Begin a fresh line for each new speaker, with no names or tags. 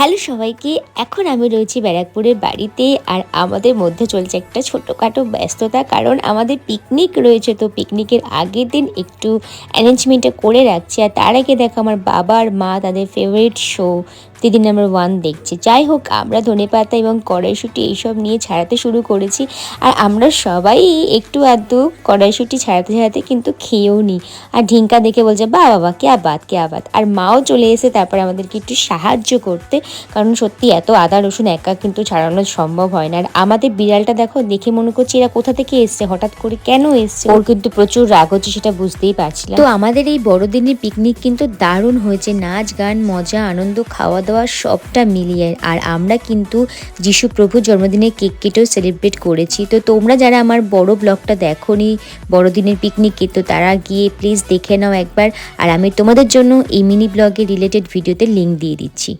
Hello সবাইকে, এখন আমি রয়েছি ব্যারাকপুরের বাড়িতে আর আমাদের মধ্যে চলছে একটা ছোটোখাটো ব্যস্ততা কারণ আমাদের পিকনিক রয়েছে। তো পিকনিকের আগের দিন একটু অ্যারেঞ্জমেন্টটা করে রাখছি আর তার আগে দেখো আমার বাবা আর মা তাদের favourite show Didi number one দেখছে। যাই হোক, আমরা ধনেপাতা এবং কড়াইশুটি এইসব নিয়ে ছাড়াতে শুরু করেছি আর আমরা সবাই একটু আধটু কড়াইশুটি ছাড়াতে ছাড়াতে কিন্তু খেয়েও নিই আর ঢিঙ্কা দেখে বলছে বা বাবা, কে আবাদ কে আবাদ। আর মাও চলে এসে তারপর আমাদেরকে একটু সাহায্য করতে কারণ সত্যি এত আদা, রসুন একা কিন্তু ছাড়ানো সম্ভব হয় না। আর আমাদের বিড়ালটা দেখো, দেখে মনে করছি এরা কোথা থেকে এসছে, হঠাৎ করে কেন এসছে? ওর কিন্তু প্রচুর রাগ হচ্ছে, সেটা বুঝতেই পারছিলাম। তো আমাদের এই বড়দিনের পিকনিক কিন্তু দারুণ হয়েছে। নাচ, গান, মজা, আনন্দ খাওয়া দাওয়া সবটা মিলিয়ে। আর আমরা কিন্তু যিশু প্রভুর জন্মদিনে কেক কেটেও সেলিব্রেট করেছি। তো তোমরা যারা আমার বড় ব্লগটা দেখো নি বড়দিনের পিকনিকে তো তারা গিয়ে প্লিজ দেখে নাও একবার। আর আমি তোমাদের জন্য এই মিনি ব্লগের রিলেটেড ভিডিওতে লিঙ্ক দিয়ে দিচ্ছি।